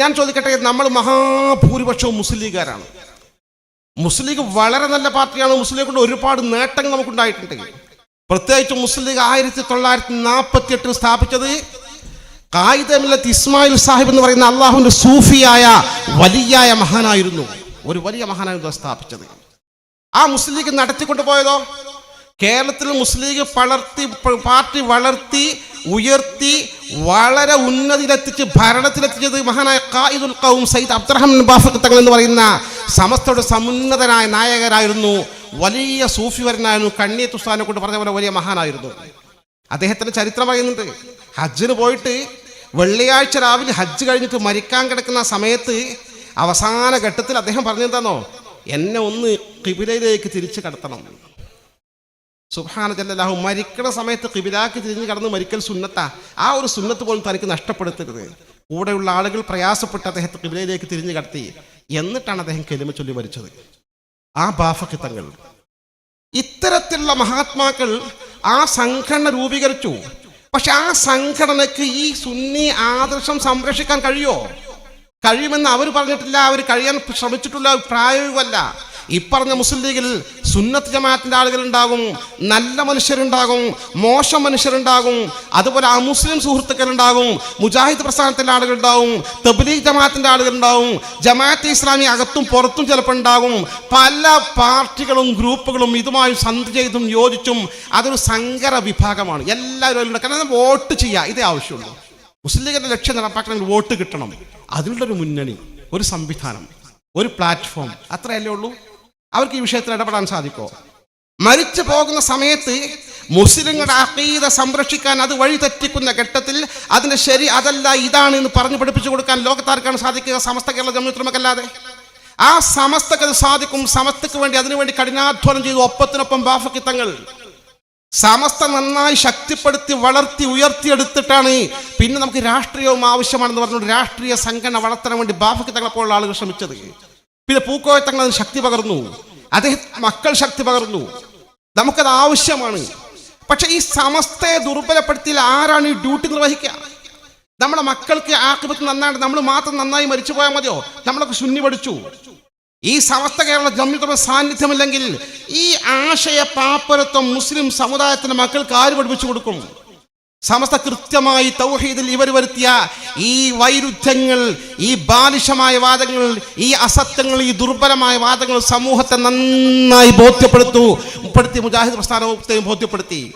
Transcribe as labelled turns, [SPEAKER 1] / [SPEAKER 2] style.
[SPEAKER 1] ഞാൻ ചോദിക്കട്ടെ നമ്മൾ മഹാഭൂരിപക്ഷവും മുസ്ലിം ലീഗുകാരാണ്. മുസ്ലിം ലീഗ് വളരെ നല്ല പാർട്ടിയാണ്. മുസ്ലിം ലീഗ് കൊണ്ട് ഒരുപാട് നേട്ടങ്ങൾ നമുക്കുണ്ടായിട്ടുണ്ട്. പ്രത്യേകിച്ച് മുസ്ലിം ലീഗ് ആയിരത്തി തൊള്ളായിരത്തി നാൽപ്പത്തി എട്ടിൽ സ്ഥാപിച്ചത് കായിദമില്ലത്ത് ഇസ്മായിൽ സാഹിബ് എന്ന് പറയുന്ന അള്ളാഹുവിന്റെ സൂഫിയായ വലിയായ മഹാനായിരുന്നു. ഒരു വലിയ മഹാനായിരുന്നു സ്ഥാപിച്ചത്. ആ മുസ്ലിം ലീഗ് നടത്തിക്കൊണ്ടു പോയതോ കേരളത്തിൽ മുസ്ലിം ലീഗ് വളർത്തി പാർട്ടി വളർത്തി ഉയർത്തി വളരെ ഉന്നതിയിലെത്തിച്ച് ഭരണത്തിലെത്തിച്ചത് മഹാനായ കായിദുൽ കൗം സയ്യിദ് അബ്ദുറഹ്മാൻ ബാഫഖ് തങ്ങൾ എന്ന് പറയുന്ന സമസ്തയുടെ സമുന്നതനായ നായകരായിരുന്നു വലിയ സൂഫിവരനായിരുന്നു. തുസ്താനെ കൊണ്ട് പറഞ്ഞ പോലെ വലിയ മഹാനായിരുന്നു. അദ്ദേഹത്തിന്റെ ചരിത്രം പറയുന്നുണ്ട്. ഹജ്ജിന് പോയിട്ട് വെള്ളിയാഴ്ച രാവിലെ ഹജ്ജ് കഴിഞ്ഞിട്ട് മരിക്കാൻ കിടക്കുന്ന സമയത്ത് അവസാന ഘട്ടത്തിൽ അദ്ദേഹം പറഞ്ഞെന്താണോ എന്നെ ഒന്ന് കിബിലയിലേക്ക് തിരിച്ചു കടത്തണം. സുബാന ജല്ലാഹു മരിക്കണ സമയത്ത് കിബിലാക്ക് തിരിഞ്ഞ് കടന്ന് മരിക്കൽ സുന്നത്ത. ആ ഒരു സുന്നത്ത് പോലും തനിക്ക് നഷ്ടപ്പെടുത്തരുത്. കൂടെയുള്ള ആളുകൾ പ്രയാസപ്പെട്ട് അദ്ദേഹത്തെ കിബിലയിലേക്ക് തിരിഞ്ഞു കടത്തി. എന്നിട്ടാണ് അദ്ദേഹം കെലിമ ചൊല്ലി മരിച്ചത്. ആ ബാഫക്കിത്തങ്ങൾ ഇത്തരത്തിലുള്ള മഹാത്മാക്കൾ ആ സംഘടന രൂപീകരിച്ചു. പക്ഷെ ആ സംഘടനയ്ക്ക് ഈ സുന്നി ആദർശം സംരക്ഷിക്കാൻ കഴിയോ? കഴിയുമെന്ന് അവർ പറഞ്ഞിട്ടില്ല. അവർ കഴിയാൻ ശ്രമിച്ചിട്ടുള്ള പ്രായോഗികമല്ല. ഇപ്പറഞ്ഞ മുസ്ലിം ലീഗിൽ സുന്നത്ത് ജമാഅത്തിന്റെ ആളുകളുണ്ടാകും നല്ല മനുഷ്യരുണ്ടാകും മോശം മനുഷ്യരുണ്ടാകും അതുപോലെ അമുസ്ലിം സുഹൃത്തുക്കളുണ്ടാകും മുജാഹിദ് പ്രസ്ഥാനത്തിന്റെ ആളുകളുണ്ടാവും തബ്ലീഗ് ജമാഅത്തിന്റെ ആളുകളുണ്ടാവും ജമാഅത്ത് ഇസ്ലാമി അകത്തും പുറത്തും ചിലപ്പോൾ ഉണ്ടാകും. പല പാർട്ടികളും ഗ്രൂപ്പുകളും ഇതുമായി സന്ധി ചെയ്തും യോജിച്ചും അതൊരു സങ്കര വിഭാഗമാണ്. എല്ലാവരും കാരണം വോട്ട് ചെയ്യുക ഇതേ ആവശ്യമുള്ളൂ. മുസ്ലിം ലീഗിന്റെ ലക്ഷ്യം നടപ്പാക്കണമെങ്കിൽ വോട്ട് കിട്ടണം. അതിനുള്ള ഒരു മുന്നണി ഒരു സംവിധാനം ഒരു പ്ലാറ്റ്ഫോം അത്രയല്ലേ ഉള്ളൂ? അവർക്ക് ഈ വിഷയത്തിൽ ഇടപെടാൻ സാധിക്കോ? മരിച്ചു പോകുന്ന സമയത്ത് മുസ്ലിങ്ങളുടെ അക്കീത സംരക്ഷിക്കാൻ അത് വഴി തെറ്റിക്കുന്ന ഘട്ടത്തിൽ അതിന് ശരി അതല്ല ഇതാണ് എന്ന് പറഞ്ഞു പഠിപ്പിച്ചു കൊടുക്കാൻ ലോകത്താർക്കാണ് സാധിക്കുക സമസ്ത കേരള ജമ്മിത്രമക്കല്ലാതെ ആ സമസ്തക്ക് സാധിക്കും സമസ്തക്ക് വേണ്ടി അതിനുവേണ്ടി കഠിനാധ്വാനം ചെയ്തു ഒപ്പത്തിനൊപ്പം ബാഫക്കിത്തങ്ങൾ. സമസ്ത നന്നായി ശക്തിപ്പെടുത്തി വളർത്തി ഉയർത്തിയെടുത്തിട്ടാണ് പിന്നെ നമുക്ക് രാഷ്ട്രീയവും ആവശ്യമാണെന്ന് പറഞ്ഞുകൊണ്ട് രാഷ്ട്രീയ സംഘടന വളർത്താൻ വേണ്ടി ബാഫക്കിത്തങ്ങളെ പോലുള്ള ആളുകൾ ശ്രമിച്ചത്. പിന്നെ പൂക്കോയത്തങ്ങൾ അതിന് ശക്തി പകർന്നു. അദ്ദേഹം മക്കൾ ശക്തി പകർന്നു. നമുക്കത് ആവശ്യമാണ്. പക്ഷെ ഈ സമസ്തയെ ദുർബലപ്പെടുത്തിയാൽ ആരാണ് ഈ ഡ്യൂട്ടി നിർവഹിക്കുക? നമ്മുടെ മക്കൾക്ക് ആക്രമത്തിൽ നന്നായിട്ട് നമ്മൾ മാത്രം നന്നായി മരിച്ചു പോയാൽ മതിയോ? നമ്മളൊക്കെ ശുന്നി പഠിച്ചു. ഈ സമസ്ത കേരള ജമ്മിത്തുള്ള സാന്നിധ്യമില്ലെങ്കിൽ ഈ ആശയ പാപ്പരത്വം മുസ്ലിം സമുദായത്തിന്റെ മക്കൾക്ക് ആര് പഠിപ്പിച്ചു കൊടുക്കും? സമസ്ത കൃത്യമായി തൗഹീദിൽ ഇവർ വരുത്തിയ ഈ വൈരുദ്ധ്യങ്ങൾ ഈ ബാലിഷമായ വാദങ്ങൾ ഈ അസത്യങ്ങൾ ഈ ദുർബലമായ വാദങ്ങൾ സമൂഹത്തെ നന്നായി ബോധ്യപ്പെടുത്തു. പെടുത്തി മുജാഹിദ് പ്രസ്ഥാനത്തെയും ബോധ്യപ്പെടുത്തി.